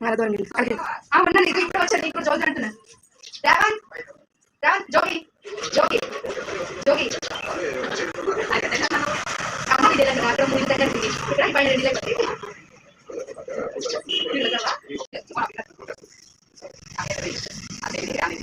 మన దూరం వెళ్ళు. అక్కడికి వెళ్ళు. ఆ, ఉన్నాను ఇది ఇప్పుడు వచ్చాను ఇప్పుడు జోగి అంటున్నా రేవంత్ రేవంత్ జోగి జోగి జోగి అమ్మ ఇది దగ్గర అక్కడ ముందు దగ్గర దిగి. ఇక్కడ పైన రెండు దగ్గర దిగి. వీళ్ళ దగ్గర. అదే, అదే, అదే.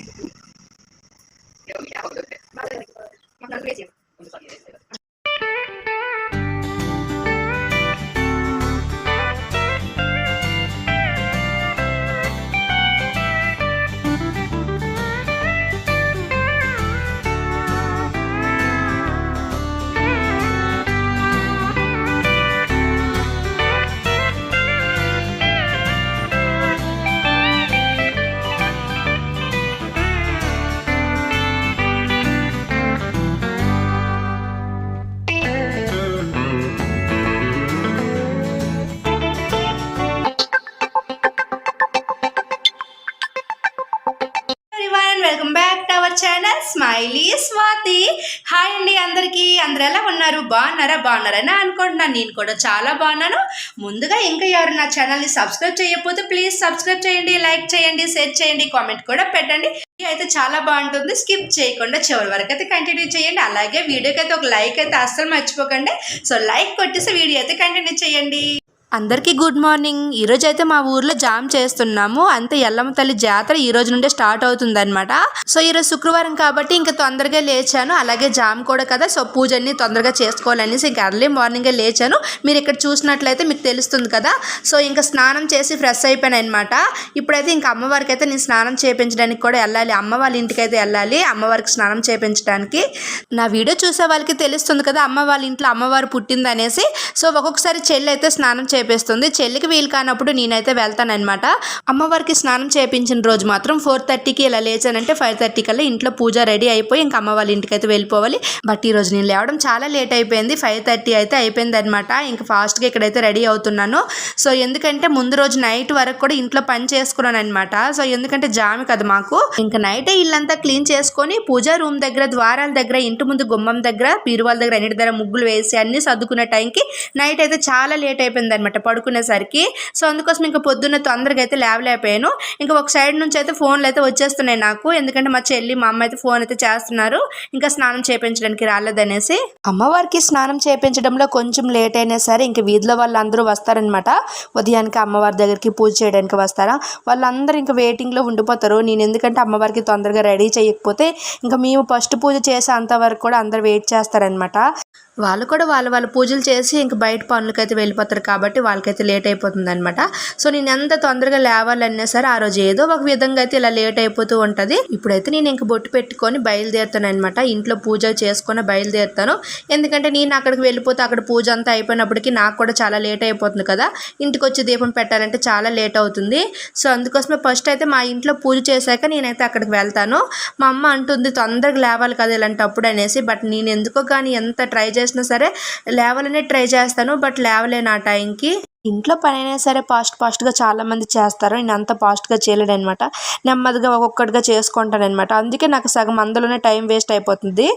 అనుకుంటున్నాను నేను కూడా చాలా బాగున్నాను. ముందుగా ఇంకా ఎవరు నా ఛానల్ని సబ్స్క్రైబ్ చేయకపోతే ప్లీజ్ సబ్స్క్రైబ్ చేయండి లైక్ చేయండి షేర్ చేయండి కామెంట్ కూడా పెట్టండి. అయితే చాలా బాగుంటుంది. స్కిప్ చేయకుండా చివరి వరకు అయితే కంటిన్యూ చేయండి. అలాగే వీడియోకి అయితే ఒక లైక్ అయితే అస్సలు మర్చిపోకండి. సో లైక్ కొట్టేసి వీడియో అయితే కంటిన్యూ చేయండి. అందరికీ గుడ్ మార్నింగ్. ఈరోజు అయితే మా ఊర్లో జామ్ చేస్తున్నాము. అంతే ఎల్లమ్మ తల్లి జాతర ఈ రోజు నుండే స్టార్ట్ అవుతుంది అనమాట సో ఈరోజు శుక్రవారం కాబట్టి ఇంకా తొందరగా లేచాను. అలాగే జామ్ కూడా కదా. సో పూజ అన్ని తొందరగా చేసుకోవాలనేసి ఇంకా అర్లీ మార్నింగే లేచాను. మీరు ఇక్కడ చూసినట్లయితే మీకు తెలుస్తుంది కదా. సో ఇంకా స్నానం చేసి ఫ్రెష్ అయిపోయాను అనమాట ఇప్పుడైతే ఇంకా అమ్మవారికి అయితే నేను స్నానం చేయించడానికి కూడా వెళ్ళాలి. అమ్మ వాళ్ళ ఇంటికి అయితే వెళ్ళాలి అమ్మవారికి స్నానం చేయించడానికి నా వీడియో చూసే వాళ్ళకి తెలుస్తుంది కదా. అమ్మ వాళ్ళ ఇంట్లో అమ్మవారు పుట్టింది అనేసి సో ఒక్కొక్కసారి చెల్లి అయితే స్నానం చేయ చేపిస్తుంది. చెల్లికి వీలు కానప్పుడు నేనైతే వెళ్తానమాట అమ్మవారికి స్నానం చేపించిన రోజు మాత్రం ఫోర్ థర్టీకి ఇలా లేచానంటే ఫైవ్ థర్టీ కల్లా ఇంట్లో పూజ రెడీ అయిపోయి ఇంకా అమ్మ వాళ్ళ ఇంటికి అయితే వెళ్ళిపోవాలి. బట్ ఈ రోజు నేను లేవడం చాలా లేట్ అయిపోయింది. ఫైవ్ థర్టీ అయితే అయిపోయింది అనమాట ఇంకా ఫాస్ట్గా ఇక్కడైతే రెడీ అవుతున్నాను. సో ఎందుకంటే ముందు రోజు నైట్ వరకు కూడా ఇంట్లో పని చేసుకున్నాను అనమాట సో ఎందుకంటే జామి కదా మాకు. ఇంకా నైటే ఇల్లంతా క్లీన్ చేసుకొని పూజా రూమ్ దగ్గర ద్వారాల దగ్గర ఇంటి ముందు గుమ్మం దగ్గర బీరువాల దగ్గర అన్నిటి దగ్గర ముగ్గులు వేసి అన్ని సర్దుకునే టైంకి నైట్ అయితే చాలా లేట్ అయిపోయింది అనమాట పడుకునేసరికి. సో అందుకోసం ఇంకా పొద్దున్న తొందరగా అయితే లేవలేకపోయాను. ఇంకా ఒక సైడ్ నుంచి అయితే ఫోన్లు అయితే వచ్చేస్తున్నాయి నాకు. ఎందుకంటే మా చెల్లి మా అమ్మ అయితే ఫోన్ అయితే చేస్తున్నారు. ఇంకా స్నానం చేయించడానికి రాలేదనేసి. అమ్మవారికి స్నానం చేయించడంలో కొంచెం లేట్ అయినా సరే ఇంకా వీధిలో వాళ్ళందరూ వస్తారనమాట ఉదయానికి అమ్మవారి దగ్గరికి పూజ చేయడానికి వస్తారా? వాళ్ళందరూ ఇంకా వెయిటింగ్లో ఉండిపోతారు. నేను ఎందుకంటే అమ్మవారికి తొందరగా రెడీ చేయకపోతే ఇంకా మేము ఫస్ట్ పూజ చేసే అంతవరకు కూడా అందరు వెయిట్ చేస్తారనమాట వాళ్ళు కూడా వాళ్ళ వాళ్ళ పూజలు చేసి ఇంక బయట పనులకైతే వెళ్ళిపోతారు కాబట్టి వాళ్ళకైతే లేట్ అయిపోతుంది అనమాట సో నేను ఎంత తొందరగా లేవాలన్నా సరే ఆ రోజు ఏదో ఒక విధంగా అయితే ఇలా లేట్ అయిపోతూ ఉంటుంది. ఇప్పుడైతే నేను ఇంక బొట్టు పెట్టుకొని బయలుదేరుతాను అనమాట ఇంట్లో పూజ చేసుకొని బయలుదేరుతాను. ఎందుకంటే నేను అక్కడికి వెళ్ళిపోతే అక్కడ పూజ అంతా అయిపోయినప్పటికీ నాకు కూడా చాలా లేట్ అయిపోతుంది కదా. ఇంటికి వచ్చి దీపం పెట్టాలంటే చాలా లేట్ అవుతుంది. సో అందుకోసమే ఫస్ట్ అయితే మా ఇంట్లో పూజ చేశాక నేనైతే అక్కడికి వెళ్తాను. మా అమ్మ అంటుంది తొందరగా లేవాలి కదా ఇలాంటప్పుడు అనేసి. బట్ నేను ఎందుకో కానీ ఎంత ట్రై చేసి చేసినా సరే లేవాలనే ట్రై చేస్తాను బట్ లేవలేను ఆ టైంకి. ఇంట్లో పని అయినా సరే ఫాస్ట్ ఫాస్ట్గా చాలామంది చేస్తారు నేను అంత ఫాస్ట్గా చేయలేడనమాట అనమాట నెమ్మదిగా ఒక్కొక్కటిగా చేసుకుంటాను అనమాట అందుకే నాకు సగం అందులోనే టైం వేస్ట్ అయిపోతుంది.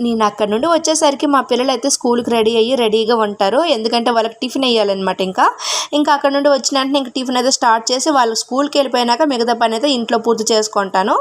నేను అక్కడ నుండి వచ్చేసరికి మా పిల్లలు అయితే స్కూల్కి రెడీ అయ్యి రెడీగా ఉంటారు. ఎందుకంటే వాళ్ళకి టిఫిన్ వేయాలన్నమాట ఇంకా. ఇంకా అక్కడ నుండి వచ్చిన వెంటనే ఇంకా టిఫిన్ అయితే స్టార్ట్ చేసి వాళ్ళు స్కూల్కి వెళ్ళిపోయినాక మిగతా పని అయితే ఇంట్లో పూర్తి చేసుకుంటాను.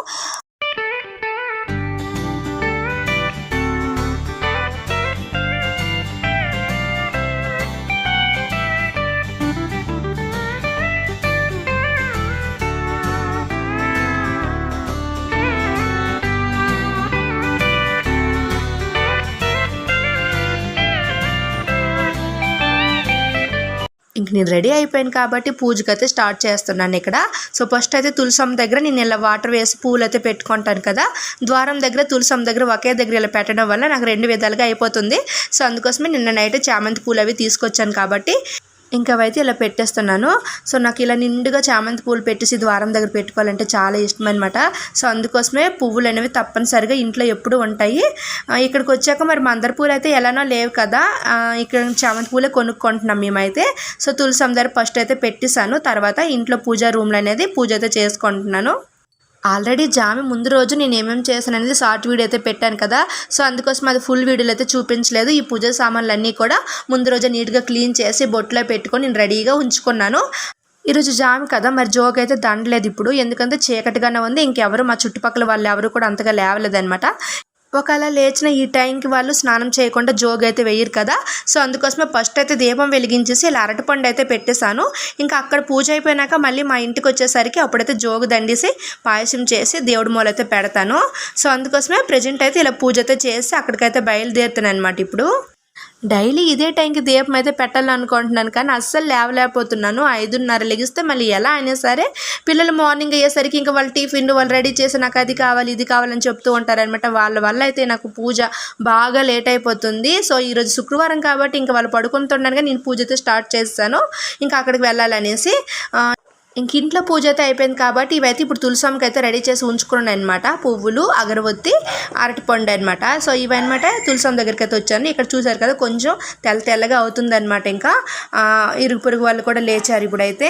నేను రెడీ అయిపోయాను కాబట్టి పూజకి అయితే స్టార్ట్ చేస్తున్నాను ఇక్కడ. సో ఫస్ట్ అయితే తులసం దగ్గర నేను ఇలా వాటర్ వేసి పూలు అయితే పెట్టుకుంటాను కదా. ద్వారం దగ్గర తులసం దగ్గర ఒకే దగ్గర ఇలా పెట్టడం వల్ల నాకు రెండు విధాలుగా అయిపోతుంది. సో అందుకోసమే నిన్న నైట్ చామంతి పూలు అవి తీసుకొచ్చాను కాబట్టి ఇంకా అయితే ఇలా పెట్టేస్తున్నాను. సో నాకు ఇలా నిండుగా చామంతి పూలు పెట్టేసి ద్వారం దగ్గర పెట్టుకోవాలంటే చాలా ఇష్టం అనమాట సో అందుకోసమే పువ్వులు అనేవి తప్పనిసరిగా ఇంట్లో ఎప్పుడు ఉంటాయి. ఇక్కడికి వచ్చాక మరి మందర పూలు అయితే ఎలానో లేవు కదా. ఇక్కడ చామంతి పూలే కొనుక్కుంటున్నాం మేమైతే. సో తులసం అందరు ఫస్ట్ అయితే పెట్టేశాను. తర్వాత ఇంట్లో పూజా రూమ్లు అనేది పూజ అయితే చేసుకుంటున్నాను. ఆల్రెడీ జామి ముందు రోజు నేను ఏమేమి చేశాను అనేది షార్ట్ వీడియో అయితే పెట్టాను కదా. సో అందుకోసం అది ఫుల్ వీడియోలు అయితే చూపించలేదు. ఈ పూజ సామాన్లు అన్నీ కూడా ముందు రోజే నీట్గా క్లీన్ చేసి బొట్లో పెట్టుకొని నేను రెడీగా ఉంచుకున్నాను. ఈరోజు జామి కదా మరి జోక్ అయితే దండలేదు ఇప్పుడు. ఎందుకంటే చీకటిగానే ఉంది. ఇంకెవరు మా చుట్టుపక్కల వాళ్ళు ఎవరు కూడా అంతగా లేవలేదనమాట ఒకవేళ లేచిన ఈ టైంకి వాళ్ళు స్నానం చేయకుండా జోగు అయితే వేయరు కదా. సో అందుకోసమే ఫస్ట్ అయితే దీపం వెలిగించేసి ఇలా అరటిపండు అయితే పెట్టేశాను. ఇంకా అక్కడ పూజ అయిపోయినాక మళ్ళీ మా ఇంటికి వచ్చేసరికి అప్పుడైతే జోగు దండేసి పాయసం చేసి దేవుడి మూల అయితే పెడతాను. సో అందుకోసమే ప్రజెంట్ అయితే ఇలా పూజ అయితే చేసి అక్కడికైతే బయలుదేరుతాను అనమాట ఇప్పుడు. డైలీ ఇదే టైంకి దీపం అయితే పెట్టాలనుకుంటున్నాను కానీ అస్సలు లేవలేకపోతున్నాను. ఐదున్నర లెగిస్తే మళ్ళీ ఎలా అయినా సరే పిల్లలు మార్నింగ్ అయ్యేసరికి ఇంకా వాళ్ళు టిఫిన్ వాళ్ళు రెడీ చేసి నాకు అది కావాలి ఇది కావాలని చెప్తూ ఉంటారనమాట వాళ్ళ వల్ల అయితే నాకు పూజ బాగా లేట్ అయిపోతుంది. సో ఈరోజు శుక్రవారం కాబట్టి ఇంకా వాళ్ళు పడుకుంటుండగా నేను పూజ అయితే స్టార్ట్ చేస్తాను. ఇంకా అక్కడికి వెళ్ళాలనేసి ఇంక ఇంట్లో పూజ అయితే అయిపోయింది కాబట్టి ఇవైతే ఇప్పుడు తులసమ్మకి అయితే రెడీ చేసి ఉంచుకున్నాను అనమాట పువ్వులు అగరబత్తి అరటిపండు అనమాట సో ఇవన్నమాట తులసం దగ్గరికి అయితే వచ్చాను. ఇక్కడ చూసారు కదా కొంచెం తెల్ల తెల్లగా అవుతుంది అనమాట ఇంకా ఇరుగు పొరుగు వాళ్ళు కూడా లేచారు ఇప్పుడైతే.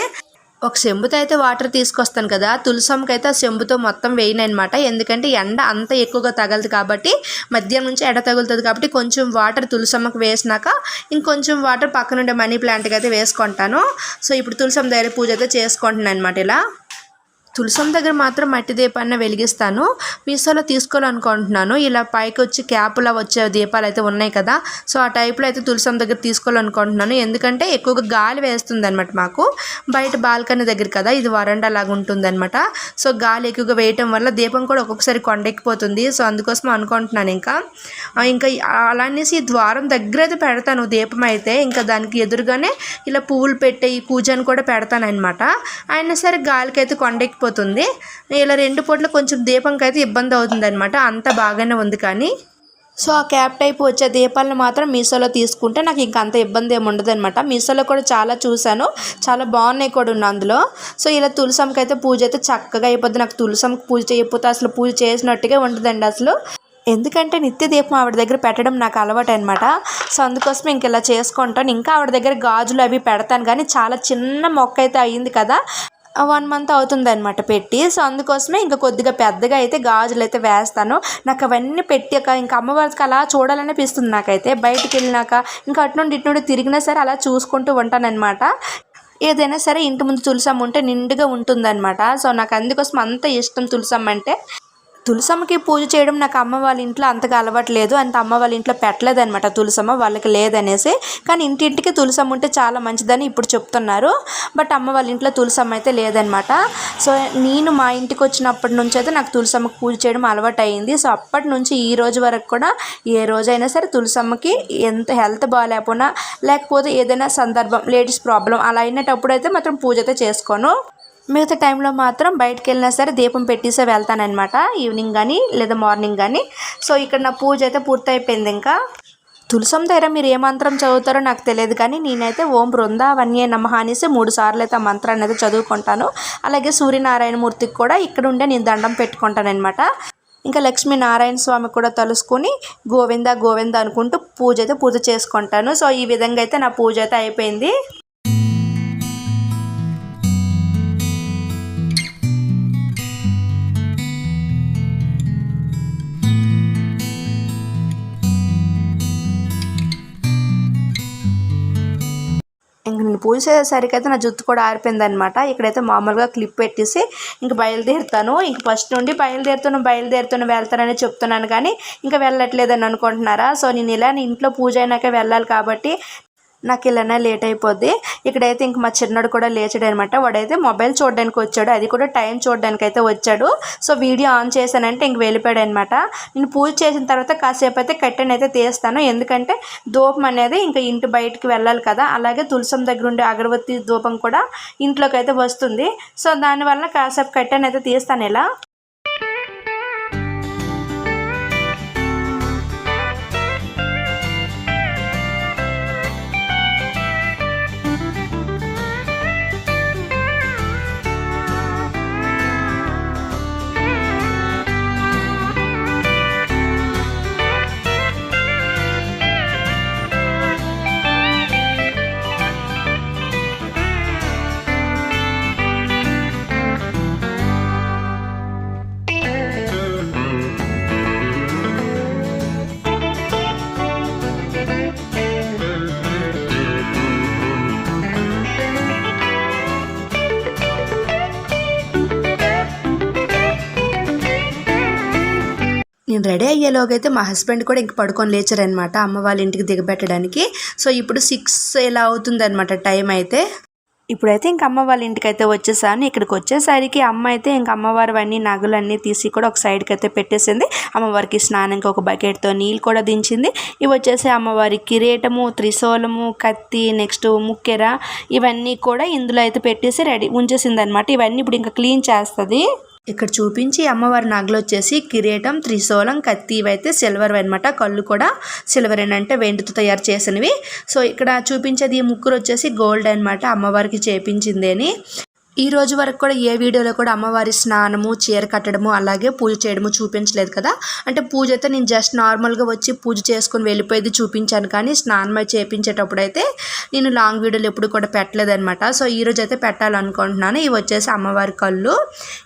ఒక చెంబుతో అయితే వాటర్ తీసుకొస్తాను కదా తులసమ్మకి అయితే ఆ చెంబుతో మొత్తం వేయనమాట ఎందుకంటే ఎండ అంత ఎక్కువగా తగలదు కాబట్టి మధ్యాహ్నం నుంచి ఎండ తగులుతుంది కాబట్టి కొంచెం వాటర్ తులసమ్మకి వేసినాక ఇంకొంచెం వాటర్ పక్కనుండే మనీ ప్లాంట్కి అయితే వేసుకుంటాను. సో ఇప్పుడు తులసమ్మ దగ్గర పూజ అయితే చేసుకుంటున్నాను అనమాట ఇలా. తులసం దగ్గర మాత్రం మట్టి దీపాన్ని వెలిగిస్తాను. మీషోలో తీసుకోవాలనుకుంటున్నాను. ఇలా పైకి వచ్చి క్యాప్లా వచ్చే దీపాలు అయితే ఉన్నాయి కదా. సో ఆ టైప్లో అయితే తులసం దగ్గర తీసుకోవాలనుకుంటున్నాను. ఎందుకంటే ఎక్కువగా గాలి వేస్తుంది అనమాట మాకు. బయట బాల్కనీ దగ్గర కదా ఇది వరండా లాగా ఉంటుందన్నమాట. సో గాలి ఎక్కువగా వేయటం వల్ల దీపం కూడా ఒక్కొక్కసారి కొండెక్కిపోతుంది. సో అందుకోసం అనుకుంటున్నాను ఇంకా. ఇంకా అలా అనేసి ఈ ద్వారం దగ్గర అయితే పెడతాను దీపం అయితే. ఇంకా దానికి ఎదురుగానే ఇలా పువ్వులు పెట్టే ఈ కూజాను కూడా పెడతాను అనమాట అయినా సరే గాలికి అయితే పోతుంది ఇలా రెండు పూట్ల కొంచెం దీపంకి అయితే ఇబ్బంది అవుతుంది అనమాట అంత బాగానే ఉంది కానీ. సో ఆ క్యాప్ టైప్ వచ్చే దీపాలను మాత్రం మీషోలో తీసుకుంటే నాకు ఇంకా అంత ఇబ్బంది ఏమి ఉండదు అనమాట మీషోలో కూడా చాలా చూశాను. చాలా బాగున్నాయి కూడా ఉన్నాయి అందులో. సో ఇలా తులసంకి అయితే పూజ అయితే చక్కగా అయిపోద్ది. నాకు తులసంకి పూజ చేయకపోతే అసలు పూజ చేసినట్టుగా ఉండదండి అసలు. ఎందుకంటే నిత్య దీపం ఆవిడ దగ్గర పెట్టడం నాకు అలవాటు అనమాట సో అందుకోసం ఇంక ఇలా చేసుకుంటాను. ఇంకా ఆవిడ దగ్గర గాజులు అవి పెడతాను. కానీ చాలా చిన్న మొక్క అయితే అయ్యింది కదా. వన్ మంత్ అవుతుంది అనమాట పెట్టి. సో అందుకోసమే ఇంకా కొద్దిగా పెద్దగా అయితే గాజులు అయితే వేస్తాను. నాకు అవన్నీ పెట్టాక ఇంకా అమ్మవారికి అలా చూడాలనిపిస్తుంది నాకైతే. బయటికి వెళ్ళినాక ఇంకా అటు నుండి ఇటు నుండి తిరిగినా సరే అలా చూసుకుంటూ ఉంటానన్నమాట. ఏదైనా సరే ఇంటి ముందు తులసమ్మ ఉంటే నిండుగా ఉంటుందన్నమాట. సో నాకు అందుకోసం అంత ఇష్టం తులసమ్మ అంటే. తులసమ్మకి పూజ చేయడం నాకు అమ్మ వాళ్ళ ఇంట్లో అంతగా అలవాటు లేదు అంత అమ్మ వాళ్ళ ఇంట్లో పెట్టలేదనమాట తులసమ్మ వాళ్ళకి లేదనేసి. కానీ ఇంటింటికి తులసమ్మ ఉంటే చాలా మంచిదని ఇప్పుడు చెప్తున్నారు. బట్ అమ్మ వాళ్ళ ఇంట్లో తులసమ్మ అయితే లేదనమాట సో నేను మా ఇంటికి వచ్చినప్పటి నుంచి అయితే నాకు తులసమ్మకి పూజ చేయడం అలవాటు అయింది సో అప్పటి నుంచి ఈ రోజు వరకు కూడా ఏ రోజైనా సరే తులసమ్మకి ఎంత హెల్త్ బాగాలేకపోయినా లేకపోతే ఏదైనా సందర్భం లేడీస్ ప్రాబ్లం అలా అయినప్పుడు అయితే మాత్రం పూజ అయితే చేసుకోను. మిగతా టైంలో మాత్రం బయటకు వెళ్ళినా సరే దీపం పెట్టేసే వెళ్తానమాట ఈవినింగ్ కానీ లేదా మార్నింగ్ కానీ సో ఇక్కడ నా పూజ అయితే పూర్తయిపోయింది ఇంకా. తులసం దగ్గర మీరు ఏ మంత్రం చదువుతారో నాకు తెలియదు కానీ నేనైతే ఓం బృందావన్యే నమః అనేసి మూడు సార్లు అయితే ఆ మంత్రాన్ని అయితే చదువుకుంటాను. అలాగే సూర్యనారాయణమూర్తికి కూడా ఇక్కడ ఉండే నేను దండం పెట్టుకుంటాను అనమాట ఇంకా లక్ష్మీ నారాయణ స్వామి కూడా తలుసుకుని గోవింద గోవింద అనుకుంటూ పూజ అయితే పూజ చేసుకుంటాను. సో ఈ విధంగా అయితే నా పూజ అయితే అయిపోయింది. పూసేసరికి పూజ అయితే నా జుట్టు కూడా ఆరిపోయింది అనమాట ఇక్కడైతే మామూలుగా క్లిప్ పెట్టేసి ఇంక బయలుదేరుతాను. ఇంక ఫస్ట్ నుండి బయలుదేరుతాను బయలుదేరుతాను వెళ్తానని చెప్తున్నాను కానీ ఇంకా వెళ్ళట్లేదని అనుకుంటున్నారా? సో నేను ఇలా ఇంట్లో పూజ అయినాక వెళ్ళాలి కాబట్టి నాకు ఇలానే లేట్ అయిపోద్ది. ఇక్కడైతే ఇంక మా చిన్నడు కూడా లేచాడు అనమాట వాడైతే మొబైల్ చూడడానికి వచ్చాడు. అది కూడా టైం చూడడానికి అయితే వచ్చాడు. సో వీడియో ఆన్ చేశానంటే ఇంక వెళ్ళిపోయాడు అనమాట నేను పూజ చేసిన తర్వాత కాసేపు అయితే కట్టెని అయితే తీస్తాను. ఎందుకంటే ధూపం అనేది ఇంకా ఇంటి బయటికి వెళ్ళాలి కదా. అలాగే తులసం దగ్గర ఉండే అగరబత్తి ధూపం కూడా ఇంట్లోకి అయితే వస్తుంది. సో దానివల్ల కాసేపు కట్టెని అయితే తీస్తాను ఇలా. రెడీ అయ్యేలోగైతే మా హస్బెండ్ కూడా ఇంక పడుకొని లేచారనమాట. అమ్మ వాళ్ళ ఇంటికి దిగబెట్టడానికి. సో ఇప్పుడు సిక్స్ ఇలా అవుతుందన్నమాట టైం అయితే? ఇప్పుడైతే ఇంక అమ్మ వాళ్ళ ఇంటికి అయితే వచ్చేసాను. ఇక్కడికి వచ్చేసరికి అమ్మ అయితే ఇంక అమ్మవారు అన్ని నగలన్నీ తీసి కూడా ఒక సైడ్కి అయితే పెట్టేసింది. అమ్మవారికి స్నానంకి ఒక బకెట్తో నీళ్ళు కూడా దించింది. ఇవి వచ్చేసి అమ్మవారి కిరీటము త్రిశూలము కత్తి నెక్స్ట్ ముక్కెర ఇవన్నీ కూడా ఇందులో అయితే పెట్టేసి రెడీ ఉంచేసింది అనమాట ఇవన్నీ ఇప్పుడు ఇంకా క్లీన్ చేస్తుంది. ఇక్కడ చూపించి అమ్మవారి నగలు వచ్చేసి కిరీటం త్రిశూలం కత్తి ఇవైతే సిల్వర్ అనమాట కళ్ళు కూడా సిల్వర్ అంటే వెండితో తయారు చేసినవి. సో ఇక్కడ చూపించేది ఈ ముగ్గురు వచ్చేసి గోల్డ్ అనమాట అమ్మవారికి చేపించింది అని. ఈ రోజు వరకు కూడా ఏ వీడియోలో కూడా అమ్మవారి స్నానము చీర కట్టడము అలాగే పూజ చేయడము చూపించలేదు కదా. అంటే పూజ అయితే నేను జస్ట్ నార్మల్గా వచ్చి పూజ చేసుకుని వెళ్ళిపోయేది చూపించాను కానీ స్నానం చేపించేటప్పుడు అయితే నేను లాంగ్ వీడియోలు ఎప్పుడు కూడా పెట్టలేదనమాట సో ఈ రోజు అయితే పెట్టాలనుకుంటున్నాను. ఇవి వచ్చేసి అమ్మవారి కళ్ళు.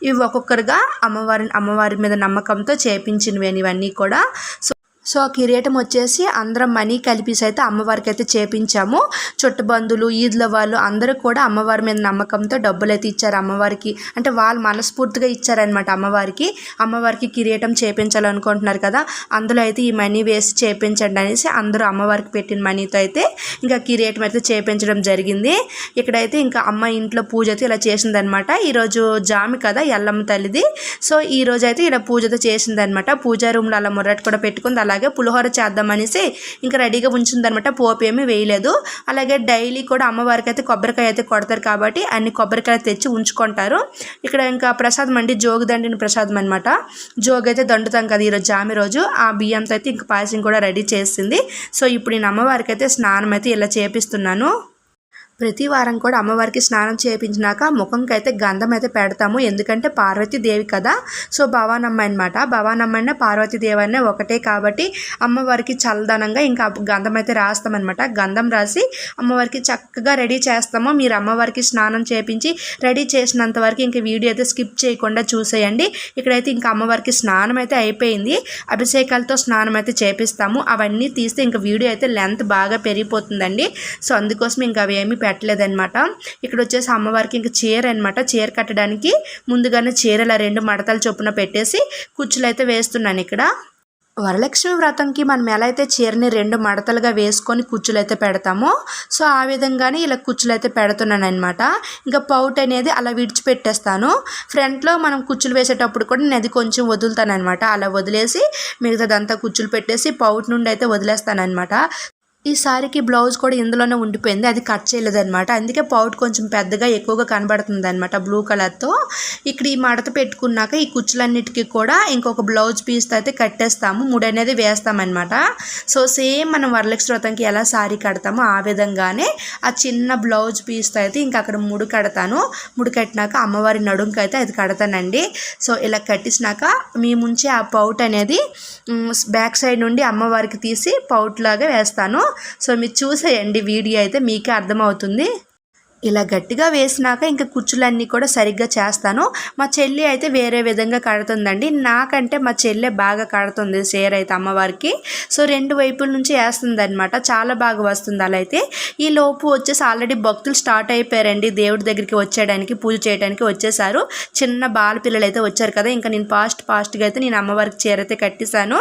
ఇవి ఒక్కొక్కరుగా అమ్మవారి అమ్మవారి మీద నమ్మకంతో చేపించినవి ఇవన్నీ కూడా. సో సో ఆ కిరీటం వచ్చేసి అందరం మనీ కలిపేసి అయితే అమ్మవారికి అయితే చేపించాము చుట్టుబంధులు ఈద్ల వాళ్ళు అందరూ కూడా అమ్మవారి మీద నమ్మకంతో డబ్బులు అయితే ఇచ్చారు అమ్మవారికి. అంటే వాళ్ళు మనస్ఫూర్తిగా ఇచ్చారనమాట అమ్మవారికి. అమ్మవారికి కిరీటం చేపించాలనుకుంటున్నారు కదా అందులో అయితే ఈ మనీ వేసి చేపించండి అనేసి అందరూ అమ్మవారికి పెట్టిన మనీతో అయితే ఇంకా కిరీటం అయితే చేపించడం జరిగింది. ఇక్కడైతే ఇంకా అమ్మ ఇంట్లో పూజ అయితే ఇలా చేసిందనమాట ఈరోజు జామి కదా ఎల్లమ్మ తల్లిది. సో ఈ రోజు అయితే ఇలా పూజ అయితే చేసిందనమాట పూజా రూమ్లో అలా ముర్రట్టు కూడా పెట్టుకుంది అలాగే పులిహోర చేద్దామనేసి ఇంకా రెడీగా ఉంచిందనమాట పోపు ఏమీ వేయలేదు. అలాగే డైలీ కూడా అమ్మవారికి అయితే కొబ్బరికాయ అయితే కొడతారు కాబట్టి అన్ని కొబ్బరికాయలు తెచ్చి ఉంచుకుంటారు. ఇక్కడ ఇంకా ప్రసాదం అండి జోగు దండిన ప్రసాదం అనమాట జోగు అయితే దండుతాం కదా ఈరోజు జామి రోజు. ఆ బియ్యంతో అయితే ఇంకా పాయసం కూడా రెడీ చేసింది. సో ఇప్పుడు నేను అమ్మవారికి అయితే స్నానం అయితే ఇలా చేపిస్తున్నాను. ప్రతి వారం కూడా అమ్మవారికి స్నానం చేయించినాక ముఖంకి అయితే గంధం అయితే పెడతాము. ఎందుకంటే పార్వతీదేవి కదా. సో భవానమ్మ అనమాట భవానమ్మ పార్వతీదేవి అనే ఒకటే కాబట్టి అమ్మవారికి చల్లదనంగా ఇంకా గంధం అయితే రాస్తామన్నమాట గంధం రాసి అమ్మవారికి చక్కగా రెడీ చేస్తాము. మీరు అమ్మవారికి స్నానం చేయించి రెడీ చేసినంత వరకు ఇంకా వీడియో అయితే స్కిప్ చేయకుండా చూసేయండి. ఇక్కడైతే ఇంకా అమ్మవారికి స్నానం అయితే అయిపోయింది. అభిషేకాలతో స్నానం అయితే చేపిస్తాము. అవన్నీ తీస్తే ఇంకా వీడియో అయితే లెంత్ బాగా పెరిగిపోతుందండి. సో అందుకోసం ఇంకా అవి ఏమి పెట్టలేదనమాట ఇక్కడ వచ్చేసి అమ్మవారికి ఇంకా చీర అనమాట చీర కట్టడానికి ముందుగానే చీరల రెండు మడతలు చొప్పున పెట్టేసి కుచ్చులు అయితే వేస్తున్నాను ఇక్కడ. వరలక్ష్మి వ్రతంకి మనం ఎలా అయితే చీరని రెండు మడతలుగా వేసుకొని కుచ్చులు అయితే పెడతామో సో ఆ విధంగానే ఇలా కుచ్చులు అయితే పెడుతున్నాను అనమాట ఇంకా పౌట్ అనేది అలా విడిచిపెట్టేస్తాను. ఫ్రంట్లో మనం కుచ్చులు వేసేటప్పుడు కూడా నేను అది కొంచెం వదులుతాను అనమాట అలా వదిలేసి మిగతాదంతా కుచ్చులు పెట్టేసి పౌట్ నుండి అయితే వదిలేస్తాను అనమాట ఈ సారీకి బ్లౌజ్ కూడా ఇందులోనే ఉండిపోయింది. అది కట్ చేయలేదన్నమాట. అందుకే పౌట్ కొంచెం పెద్దగా ఎక్కువగా కనబడుతుంది అనమాట బ్లూ కలర్తో. ఇక్కడ ఈ మడత పెట్టుకున్నాక ఈ కుచ్చులన్నిటికీ కూడా ఇంకొక బ్లౌజ్ పీస్తో అయితే కట్టేస్తాము. ముడి అనేది వేస్తామన్నమాట. సో సేమ్ మనం వరలక్ష్మి వ్రతంకి ఎలా సారీ కడతామో ఆ విధంగానే ఆ చిన్న బ్లౌజ్ పీస్తో అయితే ఇంకా అక్కడ ముడి కడతాను. ముడి కట్టినాక అమ్మవారి నడుంకి అయితే అది కడతానండి. సో ఇలా కట్టించినాక మీ ముంచే ఆ పౌట్ అనేది బ్యాక్ సైడ్ నుండి అమ్మవారికి తీసి పౌట్ లాగా వేస్తాను. సో మీరు చూసేయండి వీడియో అయితే మీకే అర్థమవుతుంది. ఇలా గట్టిగా వేసినాక ఇంకా కుచ్చులన్నీ కూడా సరిగ్గా చేస్తాను. మా చెల్లి అయితే వేరే విధంగా కడుతుందండి. నాకంటే మా చెల్లె బాగా కడుతుంది సేర్ అయితే అమ్మవారికి. సో రెండు వైపుల నుంచి వేస్తుంది అనమాట చాలా బాగా వస్తుంది అలా అయితే. ఈ లోపు వచ్చేసి ఆల్రెడీ భక్తులు స్టార్ట్ అయిపోయారండి. దేవుడి దగ్గరికి వచ్చేయడానికి పూజ చేయడానికి వచ్చేసారు. చిన్న బాల పిల్లలు అయితే వచ్చారు కదా. ఇంకా నేను ఫాస్ట్ ఫాస్ట్గా అయితే నేను అమ్మవారికి చీర అయితే కట్టేశాను.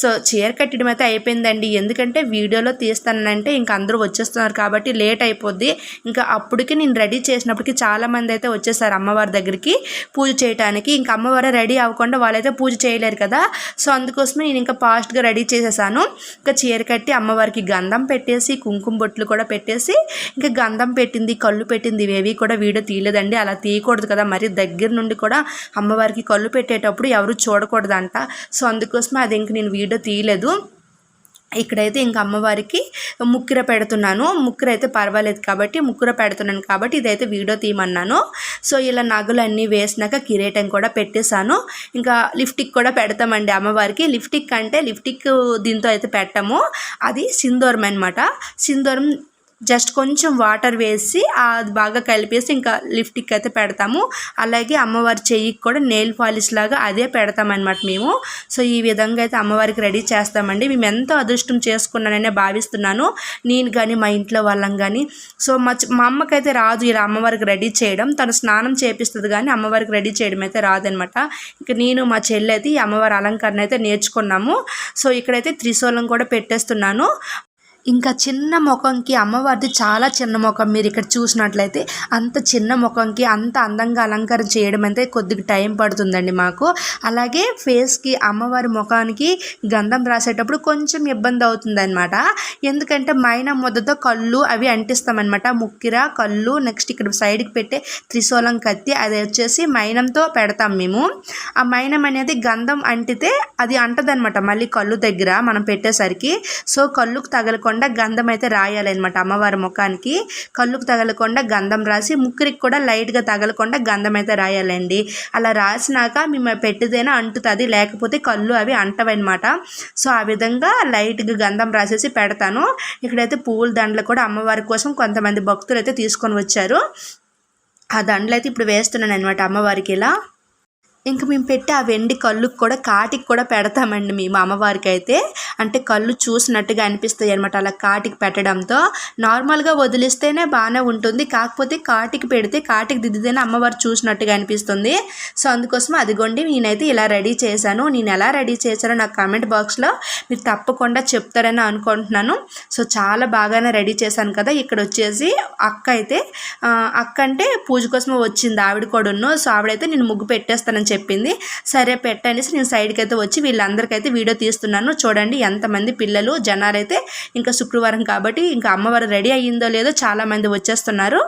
సో చీర కట్టడం అయితే అయిపోయిందండి. ఎందుకంటే వీడియోలో తీస్తానంటే ఇంకా అందరూ వచ్చేస్తున్నారు కాబట్టి లేట్ అయిపోద్ది. ఇంకా అప్పుడు గుడికి నేను రెడీ చేసినప్పటికి చాలామంది అయితే వచ్చేసారు అమ్మవారి దగ్గరికి పూజ చేయడానికి ఇంకా అమ్మవారు రెడీ అవ్వకుండా వాళ్ళైతే పూజ చేయలేరు కదా. సో అందుకోసమే నేను ఇంకా ఫాస్ట్గా రెడీ చేసేసాను. ఇంకా చీర కట్టి అమ్మవారికి గంధం పెట్టేసి కుంకుమ బొట్లు కూడా పెట్టేసి ఇంకా గంధం పెట్టింది కళ్ళు పెట్టింది ఇవేవి కూడా వీడియో తీయలేదండి. అలా తీయకూడదు కదా. మరి దగ్గర నుండి కూడా అమ్మవారికి కళ్ళు పెట్టేటప్పుడు ఎవరు చూడకూడదంట. సో అందుకోసమే అది ఇంక నేను వీడియో తీయలేదు. ఇక్కడైతే ఇంకా అమ్మవారికి ముక్కిర పెడుతున్నాను. ముక్కిర అయితే పర్వాలేదు కాబట్టి ముక్కిర పెడుతున్నాను కాబట్టి ఇదైతే వీడియో తీయమన్నాను. సో ఇలా నగలు అన్నీ వేసినాక కిరీటం కూడా పెట్టేశాను. ఇంకా లిఫ్టిక్ కూడా పెడతామండి అమ్మవారికి. లిఫ్టిక్ అంటే లిఫ్టిక్ దీంతో అయితే పెట్టము. అది సింధూరం అనమాట సింధూరం జస్ట్ కొంచెం వాటర్ వేసి అది బాగా కలిపేసి ఇంకా లిఫ్ట్కి అయితే పెడతాము. అలాగే అమ్మవారి చెయ్యికి కూడా నెయిల్ పాలిష్ లాగా అదే పెడతామన్నమాట మేము. సో ఈ విధంగా అయితే అమ్మవారికి రెడీ చేస్తామండి. మేము ఎంతో అదృష్టం చేసుకున్నాననే భావిస్తున్నాను. నేను కానీ మా ఇంట్లో వాళ్ళం కానీ సో మా మా అమ్మకైతే రాదు ఇలా అమ్మవారికి రెడీ చేయడం. తను స్నానం చేపిస్తుంది కానీ అమ్మవారికి రెడీ చేయడం అయితే రాదనమాట ఇక నేను మా చెల్లి అయితే ఈ అమ్మవారి అలంకరణ అయితే నేర్చుకున్నాము. సో ఇక్కడైతే త్రిశూలం కూడా పెట్టేస్తున్నాను. ఇంకా చిన్న ముఖంకి అమ్మవారిది చాలా చిన్న ముఖం. మీరు ఇక్కడ చూసినట్లయితే అంత చిన్న ముఖంకి అంత అందంగా అలంకరణ చేయడం అయితే కొద్దిగా టైం పడుతుందండి మాకు. అలాగే ఫేస్కి అమ్మవారి ముఖానికి గంధం రాసేటప్పుడు కొంచెం ఇబ్బంది అవుతుందన్నమాట. ఎందుకంటే మైన ముద్దతో కళ్ళు అవి అంటిస్తామన్నమాట. ముక్కిర కళ్ళు నెక్స్ట్ ఇక్కడ సైడ్కి పెట్టే త్రిశూలం కత్తి అది వచ్చేసి మైనంతో పెడతాం మేము. ఆ మైనం అనేది గంధం అంటితే అది అంటదనమాట మళ్ళీ కళ్ళు దగ్గర మనం పెట్టేసరికి. సో కళ్ళుకు తగలకుండా గంధం అయితే రాయాలన్నమాట అమ్మవారి ముఖానికి. కళ్ళుకు తగలకుండా గంధం రాసి ముక్కురికి కూడా లైట్గా తగలకుండా గంధం అయితే రాయాలండి. అలా రాసినాక మేము పెట్టిదేనా అంటుతుంది లేకపోతే కళ్ళు అవి అంటవన్నమాట. సో ఆ విధంగా లైట్గా గంధం రాసేసి పెడతాను. ఇక్కడైతే పువ్వుల దండలు కూడా అమ్మవారి కోసం కొంతమంది భక్తులు అయితే తీసుకొని వచ్చారు. ఆ దండలు అయితే ఇప్పుడు వేస్తున్నాను అనమాట అమ్మవారికి ఇలా. ఇంకా మేము పెట్టి ఆ వెండి కళ్ళుకి కూడా కాటికి కూడా పెడతామండి మేము అమ్మవారికి అయితే అంటే కళ్ళు చూసినట్టుగా అనిపిస్తాయి అనమాట అలా కాటికి పెట్టడంతో. నార్మల్గా వదిలిస్తేనే బాగానే ఉంటుంది. కాకపోతే కాటికి పెడితే కాటికి దిద్దితేనే అమ్మవారు చూసినట్టుగా అనిపిస్తుంది. సో అందుకోసం అదిగోండి నేనైతే ఇలా రెడీ చేశాను. నేను ఎలా రెడీ చేశానో నాకు కామెంట్ బాక్స్లో మీరు తప్పకుండా చెప్తారని అనుకుంటున్నాను. సో చాలా బాగానే రెడీ చేశాను కదా. ఇక్కడ వచ్చేసి అక్క అయితే అక్క అంటే పూజ కోసం వచ్చింది ఆవిడ కూడాను. సో ఆవిడైతే నేను ముగ్గు పెట్టేస్తానని చెప్పింది. సరే పెట్టనేసి నేను సైడ్కి అయితే వచ్చి వీళ్ళందరికైతే వీడియో తీస్తున్నాను. చూడండి ఎంతమంది పిల్లలు జనాలైతే ఇంకా శుక్రవారం కాబట్టి ఇంకా అమ్మవారు రెడీ అయ్యిందో లేదో చాలామంది వచ్చేస్తున్నారు.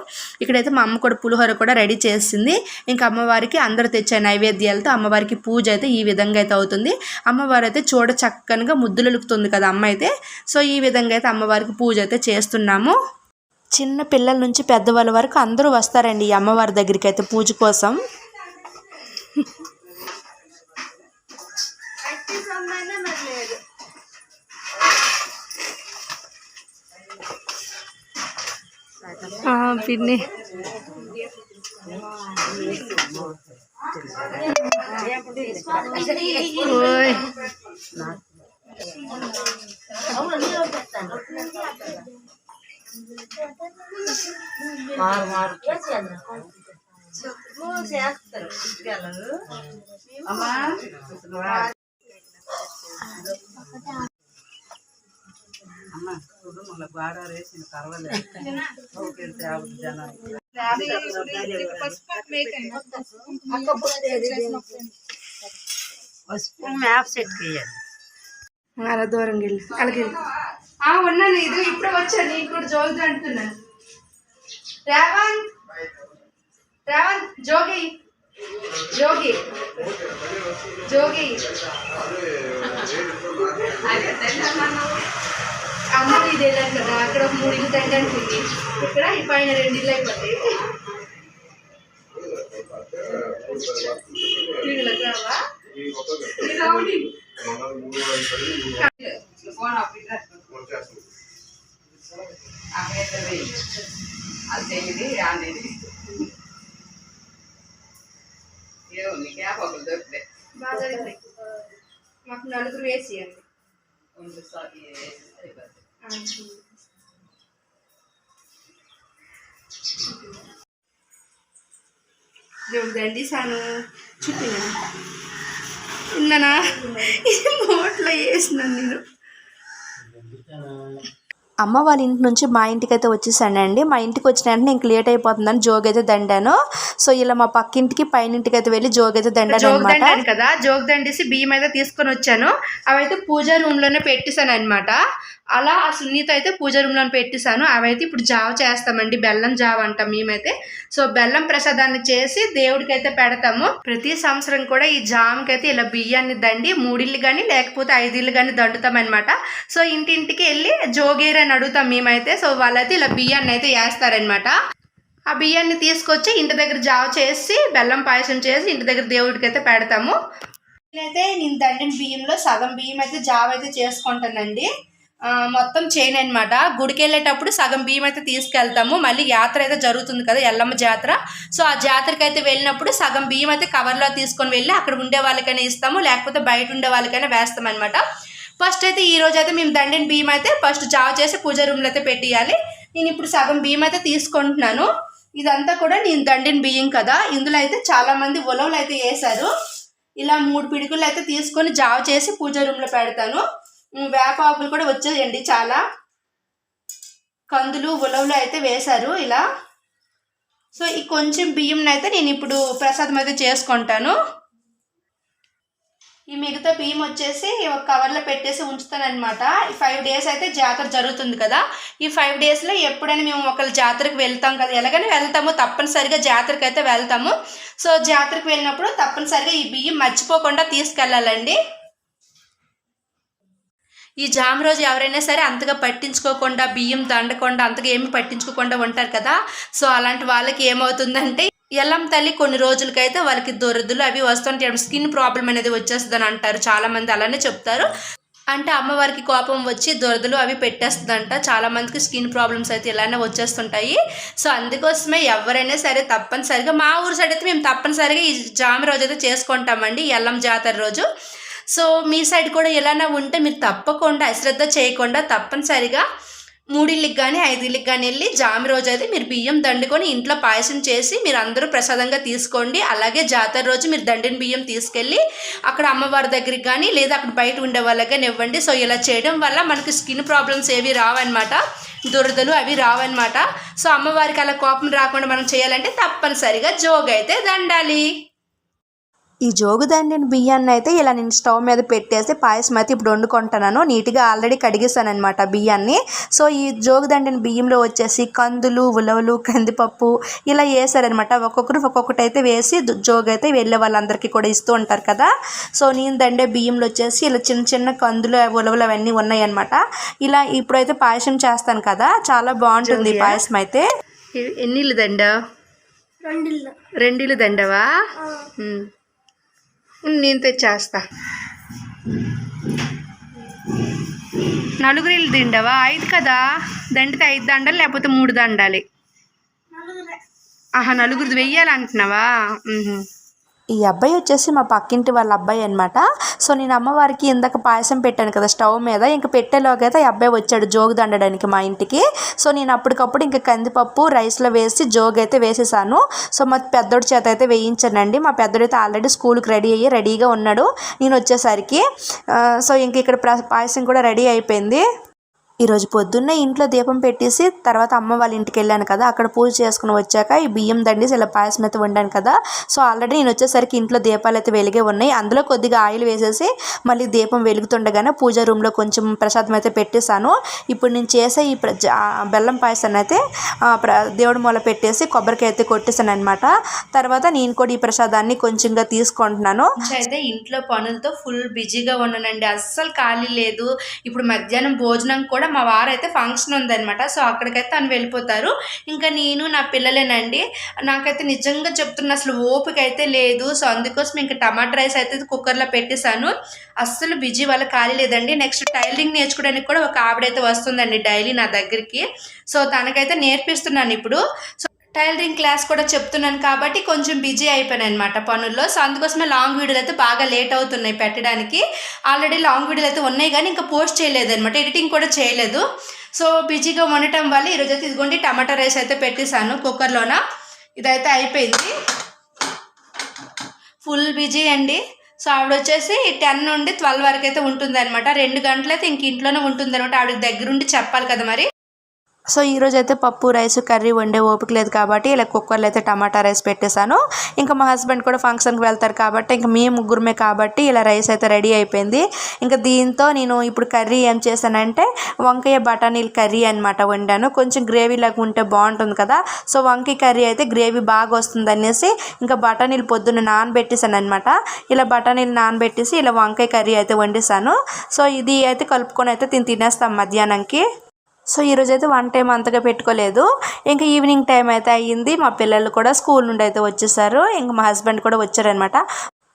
ఇక్కడైతే మా అమ్మ కూడా పులిహోర కూడా రెడీ చేసింది. ఇంకా అమ్మవారికి అందరు తెచ్చే నైవేద్యాలతో అమ్మవారికి పూజ అయితే ఈ విధంగా అయితే అవుతుంది. అమ్మవారు అయితే చూడ చక్కనగా ముద్దులుకుతుంది కదా అమ్మ అయితే. సో ఈ విధంగా అయితే అమ్మవారికి పూజ అయితే చేస్తున్నాము. చిన్న పిల్లల నుంచి పెద్దవాళ్ళ వరకు అందరూ వస్తారండి ఈ అమ్మవారి దగ్గరికి అయితే పూజ కోసం. yaptıysam ben de memnunum. പിന്നെ ഓയ് മാറി മാറി చేస్తారు అమ్మా పిన్ని ఓయ్ మ్యాప్ సెట్ చేయాలి. అలా దూరం వెళ్ళి అలాగే ఆ ఉన్నాను. ఇది ఇప్పుడు వచ్చాను. నీకు కూడా జోగి అంటున్నాను రేవంత్ రేవంత్ జోగి. జోగి జోగి అమ్మది ఇది వెళ్ళాను కదా అక్కడ ఒక మూడు ఇల్లు తండ్రి ఉంది ఇక్కడ ఈ పైన రెండు ఇల్లు అయిపోతాయి వీళ్ళకి బాగా జరిగింది. మాకు నలుగురు వేసి అండి దేవుడు సాను చుట్టూ ఉన్నానా? ఇది నోట్లో వేసినాను నేను. అమ్మ వాళ్ళ ఇంటి నుంచి మా ఇంటికి అయితే వచ్చేసానండి. మా ఇంటికి వచ్చిన వెంటనే ఇంక లేట్ అయిపోతుందని జోగ్ అయితే దండాను. సో ఇలా మా పక్కింటికి పైన ఇంటికి అయితే వెళ్ళి జోగ్ అయితే దండాను అనమాట కదా జోగ్ దండేసి బియ్యం అయితే తీసుకొని వచ్చాను. అవైతే పూజ రూమ్లోనే పెట్టేశాను అనమాట అలా ఆ సునీత అయితే పూజ రూమ్లో పెట్టేశాను. అవైతే ఇప్పుడు జావ చేస్తామండి. బెల్లం జావ అంటాం మేమైతే. సో బెల్లం ప్రసాదాన్ని చేసి దేవుడికి అయితే పెడతాము. ప్రతి సంవత్సరం కూడా ఈ జామకి అయితే ఇలా బియ్యాన్ని దండి మూడిళ్ళు కానీ లేకపోతే ఐదిళ్ళు కానీ దండుతామన్నమాట. సో ఇంటింటికి వెళ్ళి జోగేర్ అని అడుగుతాం మేమైతే. సో వాళ్ళైతే ఇలా బియ్యాన్ని అయితే వేస్తారనమాట ఆ బియ్యాన్ని తీసుకొచ్చి ఇంటి దగ్గర జావ చేసి బెల్లం పాయసం చేసి ఇంటి దగ్గర దేవుడికి అయితే పెడతాము. నేనైతే నేను దండిన బియ్యంలో సగం బియ్యం అయితే జావ అయితే చేసుకుంటానండి. మొత్తం చైన్ అనమాట గుడికి వెళ్ళేటప్పుడు సగం బియ్యం అయితే తీసుకెళ్తాము. మళ్ళీ యాత్ర అయితే జరుగుతుంది కదా ఎల్లమ్మ జాతర. సో ఆ జాతరకి అయితే వెళ్ళినప్పుడు సగం బియ్యం అయితే కవర్లో తీసుకొని వెళ్ళి అక్కడ ఉండే వాళ్ళకైనా ఇస్తాము. లేకపోతే బయట ఉండే వాళ్ళకైనా వేస్తాం అనమాట ఫస్ట్ అయితే ఈ రోజు అయితే మేము దండిన బియ్యం అయితే ఫస్ట్ జావ చేసి పూజ రూమ్లో అయితే పెట్టియాలి. నేను ఇప్పుడు సగం బియ్యం అయితే తీసుకుంటున్నాను. ఇదంతా కూడా నేను దండిన బియ్యం కదా. ఇందులో అయితే చాలామంది ఉలవలు అయితే వేశారు. ఇలా మూడు పిడుగులు అయితే తీసుకొని జావ చేసి పూజ రూమ్లో పెడతాను. వేపాకులు వేప ఆకులు కూడా వచ్చాయండి చాలా. కందులు ఉలవలు అయితే వేశారు ఇలా. సో ఈ కొంచెం బియ్యం అయితే నేను ఇప్పుడు ప్రసాదం అయితే చేసుకుంటాను. ఈ మిగతా బియ్యం వచ్చేసి ఒక కవర్లో పెట్టేసి ఉంచుతానమాట ఈ ఫైవ్ డేస్ అయితే జాతర జరుగుతుంది కదా. ఈ ఫైవ్ డేస్లో ఎప్పుడైనా మేము ఒకళ్ళ జాతరకు వెళ్తాం కదా. ఎలాగైనా వెళ్తాము తప్పనిసరిగా జాతరకు అయితే వెళ్తాము. సో జాతరకు వెళ్ళినప్పుడు తప్పనిసరిగా ఈ బియ్యం మర్చిపోకుండా తీసుకెళ్ళాలండి. ఈ జామ రోజు ఎవరైనా సరే అంతగా పట్టించుకోకుండా బియ్యం దండకుండా అంతగా ఏమి పట్టించుకోకుండా ఉంటారు కదా? సో అలాంటి వాళ్ళకి ఏమవుతుందంటే ఎల్లం తల్లి కొన్ని రోజులకైతే వాళ్ళకి దొరదులు అవి వస్తుంటాయి. స్కిన్ ప్రాబ్లం అనేది వచ్చేస్తుందని అంటారు. చాలామంది అలానే చెప్తారు. అంటే అమ్మవారికి కోపం వచ్చి దొరదలు అవి పెట్టేస్తుందంట. చాలామందికి స్కిన్ ప్రాబ్లమ్స్ అయితే ఇలానే వచ్చేస్తుంటాయి. సో అందుకోసమే ఎవరైనా సరే తప్పనిసరిగా మా ఊరు సైడ్ అయితే మేము తప్పనిసరిగా ఈ జామ రోజు అయితే చేసుకుంటామండి. ఎల్లం జాతర రోజు. సో మీ సైడ్ కూడా ఎలానా ఉంటే మీరు తప్పకుండా అశ్రద్ధ చేయకుండా తప్పనిసరిగా మూడిళ్ళకి కానీ ఐదిళ్ళకి కానీ వెళ్ళి జామి రోజు అయితే మీరు బియ్యం దండుకొని ఇంట్లో పాయసం చేసి మీరు అందరూ ప్రసాదంగా తీసుకోండి. అలాగే జాతర రోజు మీరు దండిన బియ్యం తీసుకెళ్ళి అక్కడ అమ్మవారి దగ్గరికి కానీ లేదా అక్కడ బయట ఉండే వాళ్ళకి కానీ ఇవ్వండి. సో ఇలా చేయడం వల్ల మనకి స్కిన్ ప్రాబ్లమ్స్ ఏవి రావన్నమాట. దురదలు అవి రావన్నమాట. సో అమ్మవారికి అలా కోపం రాకుండా మనం చేయాలంటే తప్పనిసరిగా జోగైతే అయితే దండాలి. ఈ జోగుదండిన బియ్యాన్ని అయితే ఇలా నేను స్టవ్ మీద పెట్టేసి పాయసం అయితే ఇప్పుడు వండుకుంటున్నాను. నీట్గా ఆల్రెడీ కడిగేసాను అనమాట బియ్యాన్ని. సో ఈ జోగుదండిన బియ్యంలో వచ్చేసి కందులు ఉలవలు కందిపప్పు ఇలా వేసారనమాట ఒక్కొక్కరు ఒక్కొక్కటి అయితే వేసి జోగు అయితే వెళ్ళే వాళ్ళందరికీ కూడా ఇస్తూ ఉంటారు కదా. సో నేను దండే బియ్యంలో వచ్చేసి ఇలా చిన్న చిన్న కందులు ఉలవలు అవన్నీ ఉన్నాయన్నమాట. ఇలా ఇప్పుడైతే పాయసం చేస్తాను కదా. చాలా బాగుంటుంది ఈ పాయసం అయితే. ఎన్నిళ్ళు దండ రెండిళ్ళు. దండవా. నేను తెచ్చేస్తా నలుగురిళ్ళు దిండవా? ఐదు కదా? దండితే ఐదు దండాలి లేకపోతే మూడు దండాలి. ఆహా నలుగురిది వెయ్యాలంటున్నావా. ఈ అబ్బాయి వచ్చేసి మా పక్కింటి వాళ్ళ అబ్బాయి అనమాట సో నేను అమ్మవారికి ఇందాక పాయసం పెట్టాను కదా స్టవ్ మీద. ఇంక పెట్టేలోకైతే ఈ అబ్బాయి వచ్చాడు జోగు దండడానికి మా ఇంటికి. సో నేను అప్పటికప్పుడు ఇంకా కందిపప్పు రైస్లో వేసి జోగు అయితే వేసేసాను. సో మా పెద్దోడి చేత అయితే వేయించానండి. మా పెద్దోడైతే ఆల్రెడీ స్కూల్కి రెడీ అయ్యి రెడీగా ఉన్నాడు. నేను వచ్చేసరికి సో ఇంక ఇక్కడ ప్ర- పాయసం కూడా రెడీ అయిపోయింది. ఈరోజు పొద్దున్నే ఇంట్లో దీపం పెట్టేసి తర్వాత అమ్మ వాళ్ళ ఇంటికి వెళ్ళాను కదా అక్కడ పూజ చేసుకుని వచ్చాక ఈ బియ్యం దండేసి ఇలా పాయసం అయితే వండాను కదా. సో ఆల్రెడీ నేను వచ్చేసరికి ఇంట్లో దీపాలు అయితే వెలిగే ఉన్నాయి. అందులో కొద్దిగా ఆయిల్ వేసేసి మళ్ళీ దీపం వెలుగుతుండగానే పూజ రూమ్లో కొంచెం ప్రసాదం అయితే పెట్టేశాను. ఇప్పుడు నేను చేసే ఈ బెల్లం పాయసాన్ని అయితే దేవుడి మూల పెట్టేసి కొబ్బరికాయ అయితే కొట్టేశాను అనమాట తర్వాత నేను కూడా ఈ ప్రసాదాన్ని కొంచెంగా తీసుకుంటున్నాను. అయితే ఇంట్లో పనులతో ఫుల్ బిజీగా ఉన్నానండి. అస్సలు ఖాళీ లేదు. ఇప్పుడు మధ్యాహ్నం భోజనం కూడా మా వారైతే ఫంక్షన్ ఉందన్నమాట. సో అక్కడికైతే తను వెళ్ళిపోతారు. ఇంకా నేను నా పిల్లలేనండి. నాకైతే నిజంగా చెప్తున్న అసలు ఓపిక అయితే లేదు. సో అందుకోసం ఇంకా టమాటా రైస్ అయితే కుక్కర్లో పెట్టేశాను. అస్సలు బిజీ వల్ల ఖాళీ లేదండి. నెక్స్ట్ టైలరింగ్ నేర్చుకోవడానికి కూడా ఒక ఆవిడైతే వస్తుందండి డైలీ నా దగ్గరికి. సో తనకైతే నేర్పిస్తున్నాను ఇప్పుడు. సో టైలరింగ్ క్లాస్ కూడా చెప్తున్నాను కాబట్టి కొంచెం బిజీ అయిపోయాను అనమాట పనుల్లో. సో అందుకోసమే లాంగ్ వీడియోలు అయితే బాగా లేట్ అవుతున్నాయి పెట్టడానికి. ఆల్రెడీ లాంగ్ వీడియోలు అయితే ఉన్నాయి కానీ ఇంకా పోస్ట్ చేయలేదు అనమాట ఎడిటింగ్ కూడా చేయలేదు. సో బిజీగా ఉండటం వల్ల ఈరోజు అయితే ఇదిగోండి టమాటా రైస్ అయితే పెట్టేశాను కుక్కర్లోన. ఇదైతే అయిపోయింది. ఫుల్ బిజీ అండి. సో ఆవిడ వచ్చేసి టెన్ నుండి ట్వెల్వ్ వరకు అయితే ఉంటుంది అనమాట రెండు గంటలైతే ఇంక ఇంట్లోనే ఉంటుంది అనమాట ఆవిడ దగ్గరుండి చెప్పాలి కదా మరి. సో ఈరోజు అయితే పప్పు రైస్ కర్రీ వండే ఓపిక లేదు కాబట్టి ఇలా కుక్కర్లో అయితే టమాటా రైస్ పెట్టేశాను. ఇంకా మా హస్బెండ్ కూడా ఫంక్షన్కి వెళ్తారు కాబట్టి ఇంకా మేము ముగ్గురమే కాబట్టి ఇలా రైస్ అయితే రెడీ అయిపోయింది. ఇంకా దీంతో నేను ఇప్పుడు కర్రీ ఏం చేశానంటే వంకాయ బఠానీలు కర్రీ అనమాట వండాను. కొంచెం గ్రేవీ లాగా ఉంటే బాగుంటుంది కదా. సో వంకాయ కర్రీ అయితే గ్రేవీ బాగా వస్తుంది అనేసి ఇంకా బఠానీలు పొద్దున్న నానబెట్టేసాను అనమాట ఇలా బఠానీలు నానబెట్టేసి ఇలా వంకాయ కర్రీ అయితే వండేసాను సో ఇది అయితే కలుపుకొని అయితే తిని తినేస్తాం మధ్యాహ్నంకి. సో ఈరోజు అయితే వన్ టైం అంతగా పెట్టుకోలేదు. ఇంకా ఈవినింగ్ టైం అయితే అయ్యింది. మా పిల్లలు కూడా స్కూల్ నుండి అయితే వచ్చేసారు. ఇంకా మా హస్బెండ్ కూడా వచ్చారనమాట.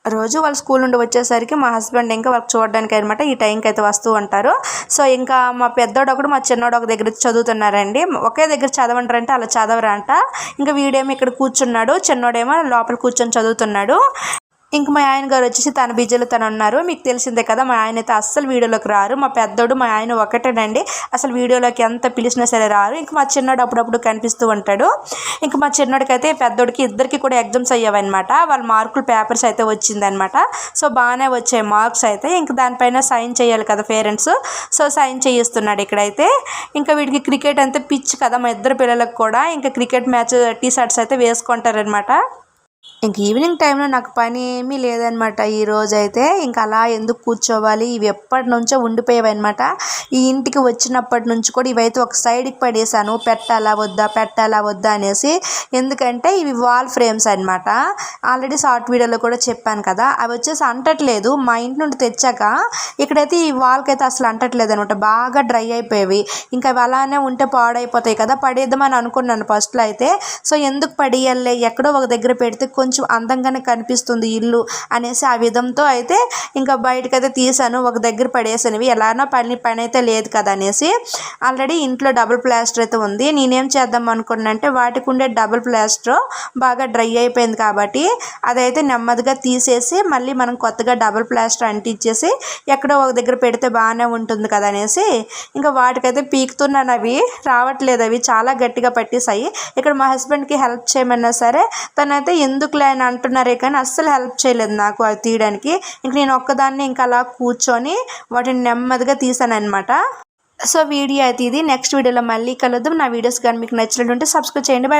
రోజు వాళ్ళ స్కూల్ నుండి వచ్చేసరికి మా హస్బెండ్ ఇంకా వర్క్ చూడడానికి అనమాట ఈ టైంకి అయితే వస్తూ ఉంటారు. సో ఇంకా మా పెద్దోడు ఒకడు మా చిన్నోడు ఒక దగ్గర చదువుతున్నారండి. ఒకే దగ్గర చదవంటారంటే అలా చదవరంట. ఇంకా వీడేమో ఇక్కడ కూర్చున్నాడు. చిన్నోడేమో లోపల కూర్చొని చదువుతున్నాడు. ఇంక మా ఆయన గారు వచ్చేసి తన బిజీలో తను ఉన్నారు. మీకు తెలిసిందే కదా మా ఆయన అయితే అస్సలు వీడియోలోకి రారు. మా పెద్దోడు మా ఆయన ఒకటేనండి. అసలు వీడియోలోకి ఎంత పిలిచినా సరే రారు. ఇంక మా చిన్నోడు అప్పుడప్పుడు కనిపిస్తూ ఉంటాడు. ఇంక మా చిన్నోడికి అయితే పెద్దోడికి ఇద్దరికి కూడా ఎగ్జామ్స్ అయ్యావన్నమాట వాళ్ళ మార్కులు పేపర్స్ అయితే వచ్చిందనమాట సో బాగానే వచ్చాయి మార్క్స్ అయితే. ఇంక దానిపైన సైన్ చేయాలి కదా పేరెంట్స్. సో సైన్ చేయిస్తున్నాడు ఇక్కడైతే. ఇంకా వీడికి క్రికెట్ అంతే పిచ్ కదా మా ఇద్దరు పిల్లలకు కూడా. ఇంకా క్రికెట్ మ్యాచ్ టీ షర్ట్స్ అయితే వేసుకుంటారనమాట ఇంక ఈవినింగ్ టైంలో నాకు పని ఏమీ లేదనమాట. ఈ అయితే ఇంకా అలా ఎందుకు కూర్చోవాలి? ఇవి ఎప్పటి నుంచో ఉండిపోయేవన్నమాట ఈ ఇంటికి వచ్చినప్పటి నుంచి కూడా ఇవైతే ఒక సైడ్కి పడేసాను పెట్టాలా వద్దా? పెట్టాలా వద్దా? అనేసి. ఎందుకంటే ఇవి వాల్ ఫ్రేమ్స్ అనమాట. ఆల్రెడీ షార్ట్ వీడియోలో కూడా చెప్పాను కదా. అవి వచ్చేసి అంటట్లేదు. మా ఇంటి నుండి తెచ్చాక ఇక్కడైతే ఈ వాల్కి అయితే అసలు అంటట్లేదు అనమాట బాగా డ్రై అయిపోయేవి. ఇంకా అవి అలానే ఉంటే పాడైపోతాయి కదా. పడేద్దామని అనుకున్నాను ఫస్ట్లో అయితే. సో ఎందుకు పడేయాలి ఎక్కడో ఒక దగ్గర పెడితే కొంచెం అందంగానే కనిపిస్తుంది ఇల్లు అనేసి ఆ విధంతో అయితే ఇంకా బయటకైతే తీసాను. ఒక దగ్గర పడేసినవి. ఎలానో పని పని అయితే లేదు కదా అనేసి ఆల్రెడీ ఇంట్లో డబుల్ ప్లాస్టర్ అయితే ఉంది. నేనేం చేద్దాం అనుకున్నానంటే వాటికి ఉండే డబుల్ ప్లాస్టర్ బాగా డ్రై అయిపోయింది కాబట్టి అదైతే నెమ్మదిగా తీసేసి మళ్ళీ మనం కొత్తగా డబుల్ ప్లాస్టర్ అంటించేసి ఎక్కడో ఒక దగ్గర పెడితే బాగానే ఉంటుంది కదా అనేసి ఇంకా వాటికైతే పీకుతున్నాను. అవి రావట్లేదు. అవి చాలా గట్టిగా పట్టేసాయి ఇక్కడ మా హస్బెండ్కి హెల్ప్ చేయమన్నా సరే తనైతే ఎందుకులే అని అంటున్నారే కానీ అస్సలు హెల్ప్ చేయలేదు నాకు అవి తీయడానికి. ఇంక నేను ఒక్కదాన్ని ఇంకా అలా కూర్చొని వాటిని నెమ్మదిగా తీసాను అనమాట సో వీడియో అయితే ఇది. నెక్స్ట్ వీడియోలో మళ్ళీ కలుద్దాం. నా వీడియోస్ కానీ మీకు నచ్చినట్టుంటే సబ్స్క్రైబ్ చేయండి. బై